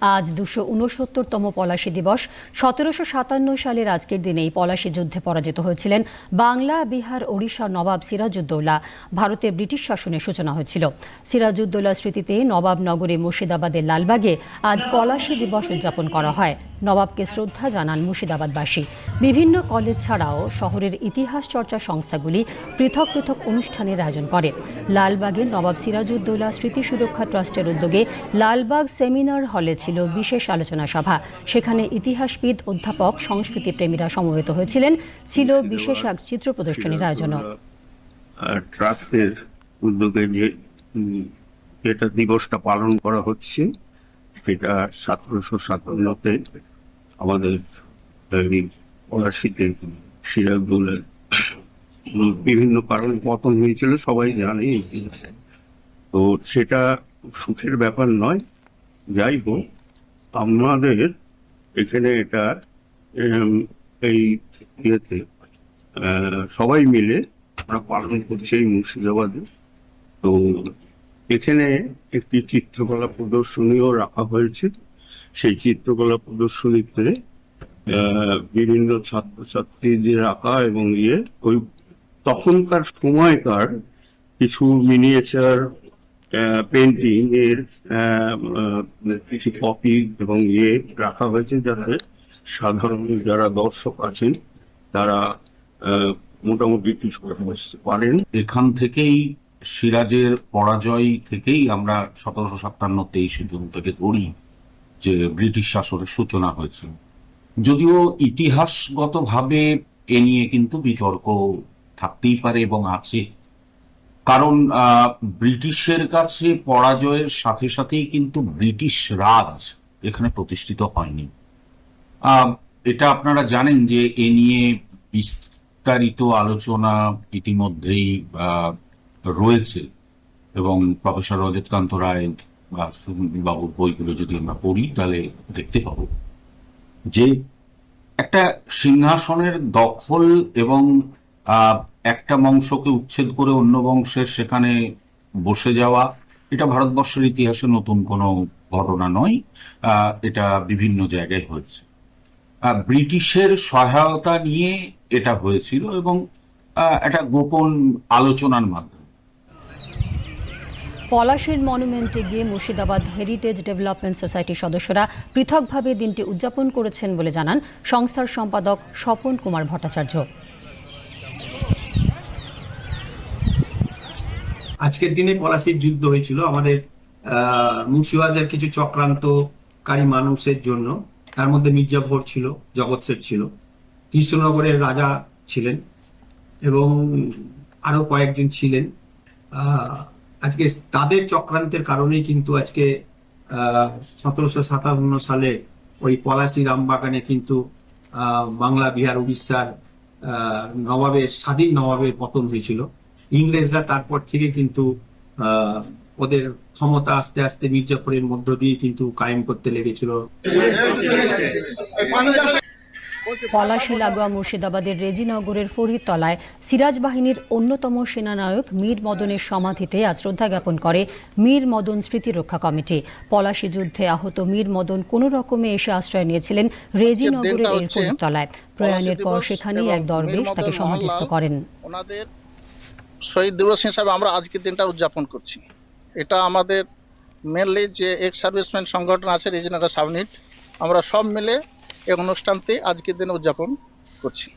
আজ দুশো উনসত্তরতম পলাশী দিবস। সতেরোশো সাতান্ন সালের আজকের দিনে এই পলাশী যুদ্ধে পরাজিত হয়েছিলেন বাংলা, বিহার, ওড়িশা, নবাব সিরাজউদ্দৌলা। ভারতে ব্রিটিশ শাসনের সূচনা হয়েছিল। সিরাজউদ্দৌলা স্মৃতিতে নবাবনগরে মুর্শিদাবাদের লালবাগে আজ পলাশী দিবস উদযাপন করা হয়। নবাবকে শ্রদ্ধা জানান মুর্শিদাবাদবাসী। বিভিন্ন কলেজ ছাড়াও শহরের ইতিহাস চর্চা সংস্থাগুলি পৃথক পৃথক অনুষ্ঠানের আয়োজন করে। লালবাগের নবাব সিরাজউদ্দৌলা স্মৃতি সুরক্ষা ট্রাস্টের উদ্যোগে লালবাগ সেমিনার হলে ছিল বিশেষ আলোচনা সভা। সেখানে ইতিহাসবিদ, অধ্যাপক সংস্কৃতি প্রেমীরা সমবেত হয়েছিলেন। ছিল বিশেষ এক চিত্র প্রদর্শনীর আয়োজনও। ট্রাস্টের উদ্যোগে যে যেটা দিবসটা পালন করা হচ্ছে সেটা সতেরোশো সাতান্নতে আমাদের পলাশিতে সিরাজদৌলের বিভিন্ন কারণে পতন হয়েছিল, সবাই জানে তো সেটা সুখের ব্যাপার নয়, যাই হোক, আমাদের এখানে এটা এই ইয়েতে সবাই মিলে আমরা পালন করছি এই মুর্শিদাবাদে। তো এখানে একটি চিত্রকলা প্রদর্শনীও রাখা হয়েছে। সেই চিত্রকলা প্রদর্শনীতে বিভিন্ন ছাত্রছাত্রীদের আঁকা এবং ইয়ে ওই তখনকার সময়কার কিছু মিনিয়েচার পেন্টিং এর কিছু কপি এবং ইয়ে রাখা হয়েছে যাতে সাধারণ যারা দর্শক আছেন, তারা মোটামুটি কিছু বুঝতে পারেন। এখান থেকেই সিরাজের পরাজয় থেকেই আমরা সতেরোশো সাতান্ন তেইশে জুন থেকে ধরি যে ব্রিটিশ শাসনের সূচনা হয়েছিল। যদিও ইতিহাসগতভাবে এ নিয়ে কিন্তু বিতর্ক থাকতেই পারে এবং আছে। কারণ ব্রিটিশের কাছে পরাজয়ের সাথে সাথেই কিন্তু ব্রিটিশ রাজ এখানে প্রতিষ্ঠিত হয়নি। এটা আপনারা জানেন যে এ নিয়ে বিস্তারিত আলোচনা ইতিমধ্যেই রয়েছে। এবং প্রফেসর রজতকান্ত রায় বা বাবুর বইগুলো যদি আমরা পড়ি, তাহলে দেখতে পাবো যে একটা সিংহাসনের দখল এবং একটা বংশকে উচ্ছেদ করে অন্য বংশের সেখানে বসে যাওয়া, এটা ভারতবর্ষের ইতিহাসে নতুন কোনো ঘটনা নয়। এটা বিভিন্ন জায়গায় হয়েছে। ব্রিটিশের সহায়তা নিয়ে এটা হয়েছিল এবং একটা গোপন আলোচনার মাধ্যমে পলাশের মনুমেন্টে গিয়ে মুর্শিদাবাদ হেরিটেজ ডেভেলপমেন্ট সোসাইটির সদস্যরা পৃথকভাবে দিনটি উদযাপন করেছেন বলে জানান সংস্থার সম্পাদক স্বপন কুমার ভট্টাচার্য। আজকের দিনে পলাশির যুদ্ধ হয়েছিল। আমাদের মুর্শিদাবাদের কিছু চক্রান্তকারী মানুষের জন্য। তার মধ্যে মির্জাফর ছিল, জগৎ শেঠ ছিল। কৃষ্ণনগরের রাজা ছিলেন এবং আরও কয়েকজন ছিলেন। আজকে তাদের চক্রান্তের কারণেই কিন্তু আজকে সতেরোশো সাতান্ন সালে ওই পলাশি রামবাগানে কিন্তু বাংলা, বিহার, উড়িষ্যার নবাবের স্বাধীন নবাবের পতন হয়েছিল। ইংরেজরা তারপর থেকে কিন্তু ওদের ক্ষমতা আস্তে আস্তে মির্জাফরের মধ্য দিয়ে কিন্তু কায়েম করতে লেগেছিল। পলাশী লাগোয়া মুর্শিদাবাদের রেজিনগরের ফরিদতলায় সিরাজ বাহিনীর অন্যতম সেনানায়ক মীর মদনের সমাধিতে আজ শ্রদ্ধা জ্ঞাপন করে মীর মদন স্মৃতি রক্ষা কমিটি। পলাশী যুদ্ধে আহত মীর মদন কোনো রকমে এসে আশ্রয় নিয়েছিলেন রেজিনগরের হচ্ছে ফরিদতলায়। প্রয়াণের পর সেখানেই এক দরবেশ তাকে সমাধিস্থ করেন। ওনাদের শহীদ দিবস হিসাবে আমরা আজকের দিনটা উদযাপন করছি। এটা আমাদের মেনলি যে এক্স সার্ভিসম্যান সংগঠন আছে রিজনাল সাবনিট আমরা সব মিলে এই অনুষ্ঠানটি আজকের দিনে উদযাপন করছি।